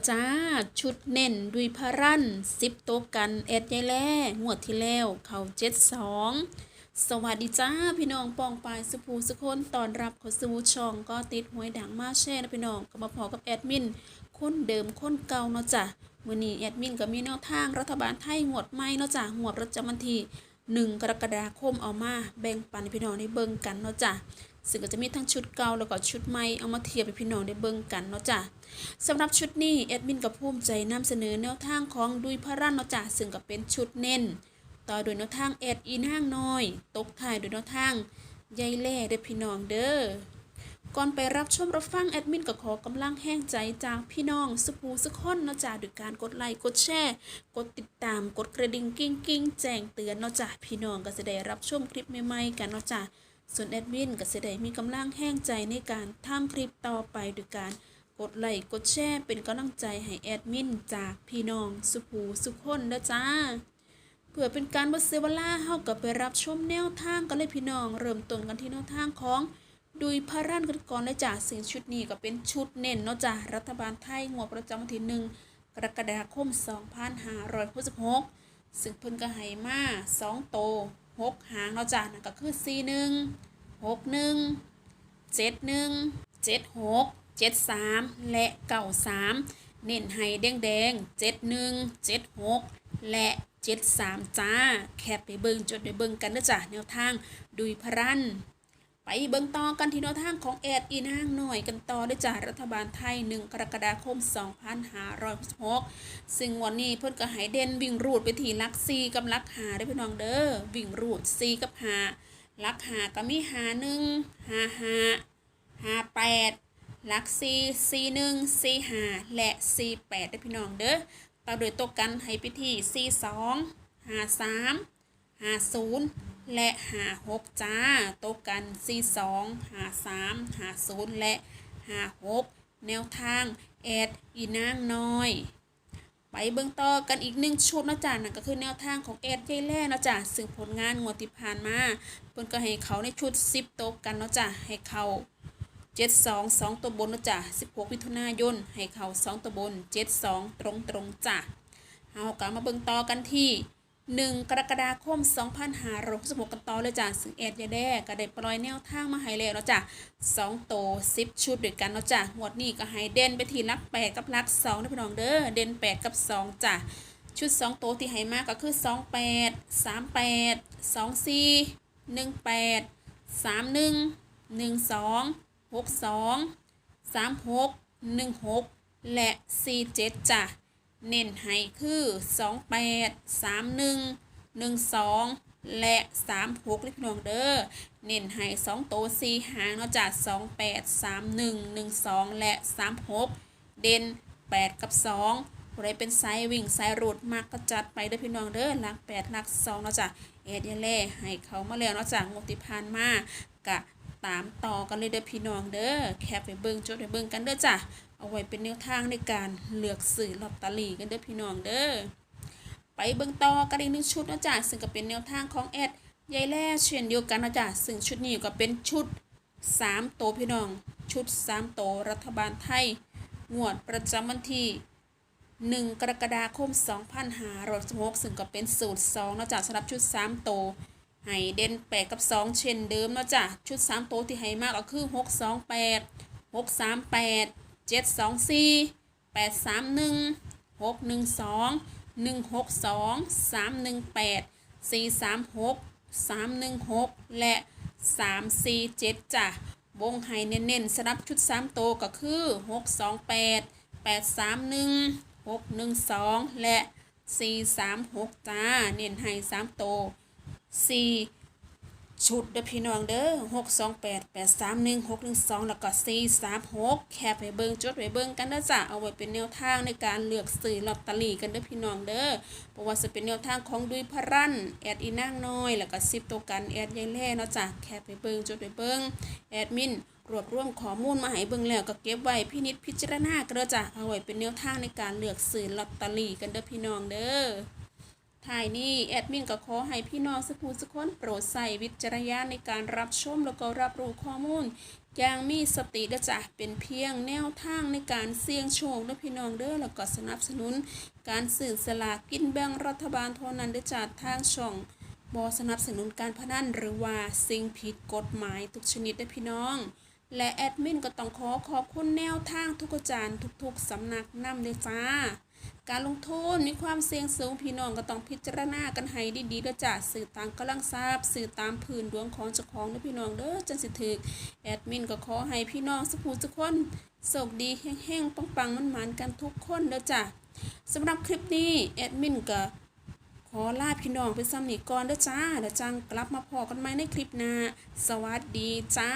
แล้วจ้า ชุดเน้นดุยพารันสิบโตกันแอดยายแล่งวดที่แล้ว เขาเจ็ดสองสวัสดีจ้า พี่น้องปองปายสุภูสุคนตอนรับเขอสู่ช่องก็ติดหวยดังมาแช่นะพี่น้องก็มาพอกับแอดมินคนเดิมคนเก่าเนาะจ้ะวันนี้แอดมินก็มีแนวทางรัฐบาลไทยงวดใหม่เนาะจ้ะงวดประจำวันที่หนึ่งกรกฎาคมเอามาแบ่งปันพี่น้องได้เบิ่งกันเนาะจ้ะ ซึ่งก็จะมีทั้งชุดเก่าแล้วก็ชุดใหม่เอามาเทียบให้พี่น้องได้เบิ่งกันเนาะจ้ะสำหรับชุดนี้แอดมินกับภูมิใจนำเสนอแนวทางของดุยพระรันเนาะจ้ะซึ่งก็เป็นชุดเน้น ต่อโดยแนวทางแอดอีนางน้อย ตกท้ายโดยแนวทางยายแล่เด้อพี่น้องเด้อก่อนไปรับชมรับฟังแอดมินก็ขอกำลังแห้งใจจากพี่น้องสุภูสุคนเนาะจ้ะด้วยการกดไลค์กดแชร์ กดติดตามกดกระดิ่งกิ้งกิ้งแจ้งเตือนเนาะจ้ะพี่น้องก็จะได้รับชมคลิปใหม่ๆกันเนาะจ้ะ ส่วนแอดมินก็จะได้มีกำลังแห้งใจในการทำคลิปต่อไปโดยการกดไลค์กดแชร์เป็นกำลังใจให้แอดมินจากพี่น้องสุภูสุขคนนะจ้าเพื่อเป็นการบ่เสียเวล่าเฮากับไปรับชมแนวทางกันเลยพี่น้อง เริ่มต้นกันที่แนวทางของดุยพระรันกันก่อนเลยจ้าสิ่งชุดนี้ก็เป็นชุดเน้นเนาะจ้ารัฐบาลไทยงวดประจำวันที่หนึ่งกรกฎาคม 2566 ซึ่งเพิ่นก็ให้มา2โต หกหางเนาะจ้านั่นก็คือ41 61เจ็ดหนึ่งเจ็ดหกเจ็ดสามและเก่าสามเน้นให้แดงแดงเจ็ดหนึ่งเจ็ดหกและเจ็ดสามจ้า แคบไปเบิ่งจดไปเบิ่งกันนะจ้ะแนวทางดุยพรัน ไปเบิ่งต่อกันที่แนวทางของแอดอีนางหน่อยกันต่อด้อจ้ะรัฐบาลไทย 1 กรกฎาคม 2566ซึ่งวันนี้เพิ่นก็ให้เด่นวิ่งรูดไปที่ลัก4กับลัก5ได้พี่น้องเด้อวิ่งรูด4กับ5ลักหาก็มีหาหนึ่งหาหาหาแปดลักสี่สี่หนึ่งสี่หาและสี่แปดได้พี่น้องเด้อต่อโดยตัวกันให้ไปที่ซีสองหาสามหาศูนย์ และหาหกจ้าตัวกันสี่สองหาสามหาศูนย์และหาหกแนวทางแอดอีนางน้อยไปเบิ่งต่อกันอีกหนึ่งชุดนะจ้ะนั่นก็คือแนวทางของแอดยายแล่นะจ้ะซึ่งผลงานงวดที่ผ่านมาเพิ่นก็ให้เขาในชุด 10 โต๊ะกันนะจ้ะให้เขา72 2 ตัวบนนะจ้ะ16มิถุนายนให้เขา 2 ตัวบน 72 ตรงตรงจ้ะเอากลับมาเบิ่งต่อกันที่ 1 กรกฎาคม 2566กันต่อเลยจ้ะซึ่งแอดยาแล่ก็ได้ปล่อยแนวทางมาให้แล้วเนาะจ้ะ2โต10 ชุดด้วยกันเนาะจ้ะงวดนี้ก็ให้เด่นไปที่หลัก 8 กับหลัก2นะพี่น้องเด้อเด่น 8 กับ 2จ้ะชุด 2 โตที่ให้มากก็คือ 28 38 24 18 31 12 62 36 16 และ 47จ้ะ เน้นให้คือ 28 31 12 และ 36เลยพี่น้องเด้อเน้นให้2โต4หางเนาะจ้ะ28 31 12 และ 36 เด่น 8 กับ 2ผู้ใดเป็นไซวิ่งไซรูดมากก็จัดไปเด้อพี่น้องเด้อหลัก8หลัก2เนาะจ้ะเอ็ดยาเล่ให้เขามาแล้วเนาะจ้ะงบที่ผ่านมากะ ตามต่อกันเลยเด้อพี่น้องเด้อแคปไปเบิ่งจดไปเบิ่งกันเด้อจ้ะเอาไว้เป็นแนวทางในการเลือกซื้อลอตเตอรี่กันเด้อพี่น้องเด้อไปเบิ่งต่อกันอีกหนึ่งชุดนะจ้ะซึ่งก็เป็นแนวทางของแอดยายแล่เช่นเดียวกันนะจ้ะซึ่งชุดนี้ก็เป็นชุด3โตพี่น้อง ชุด3โตรัฐบาลไทยงวดประจำวันที่ 1 กรกฎาคม 2566ซึ่งก็เป็นสูตร2นะจ้ะสำหรับชุด3โต ให้เด่น8กับ2เช่นเดิมเนาะจ้ะชุด3โตวที่ให้มากก็คือ628 638 724 831 612 162 318 436 316และ347จ้ะวงไห้เน้นๆสำหรับชุด3โตวก็คือ628 831 612และ436จ้า เน้นให้3โต ว4ชุดเด้อพี่น้องเด้อหกสองแปดแปดสามหนึ่งหกหนึ่งสองแล้วก็สี่สามหกแคปไปเบิ่งจดไปเบิ่งกันเด้อจ้ะเอาไว้เป็นแนวทางในการเลือกซื้อลอตเตอรี่กันเด้อพี่น้องเด้อเพราะว่าจะเป็นแนวทางของดุยพรันแอดอีนางน้อย แล้วก็ซิปตัวกันแอดยายแล่เนาะจ้ะแคปไปเบิ่งจดไปเบิ่งแอดมินรวบรวมข้อมูลมาให้เบิ่งแล้วก็เก็บไว้พินิจพิจารณากันเด้อจ้ะเอาไว้เป็นแนวทางในการเลือกซื้อลอตเตอรี่กันเด้อพี่น้องเด้อ ท้ายนี้แอดมินก็ขอให้พี่น้องสักผู้สักคนโปรดใส่วิจารณญาณในการรับชมแล้วก็รับรู้ข้อมูลอย่างมีสติเด้อจ้ะเป็นเพียงแนวทางในการเสี่ยงโชคเด้อพี่น้องเด้อแล้วก็สนับสนุน การสื่อสลากกินแบ่งรัฐบาลเท่านั้นเด้อจ้ะทางช่องบอสนับสนุนการพนันหรือว่าสิ่งผิดกฎหมายทุกชนิดเด้อพี่น้อง และแอดมินก็ต้องขอขอบคุณแนวทางทุกอาจารย์ทุกๆสำนักนำเลยจ้า การลงทุนมีความเสี่ยงสูงพี่น้องก็ต้องพิจารณากันให้ดีๆด้อจ้ะสื่อตามกำลังทราบสื่อตามพื้นดวงของเจ้าของเด้อพี่น้องเด้อจังสิถึกแอดมินก็ขอให้พี่น้องสุภูทุกคนโชคดีแห้งๆปังๆมันๆกันทุกคนเด้อจ้ะสำหรับคลิปนี้แอดมินก็ขอลาพี่น้องไปซ้ำนี้ก่อนเด้อจ้าเดี๋ยวจังกลับมาพอกันใหม่ในคลิปหน้าสวัสดีจ้า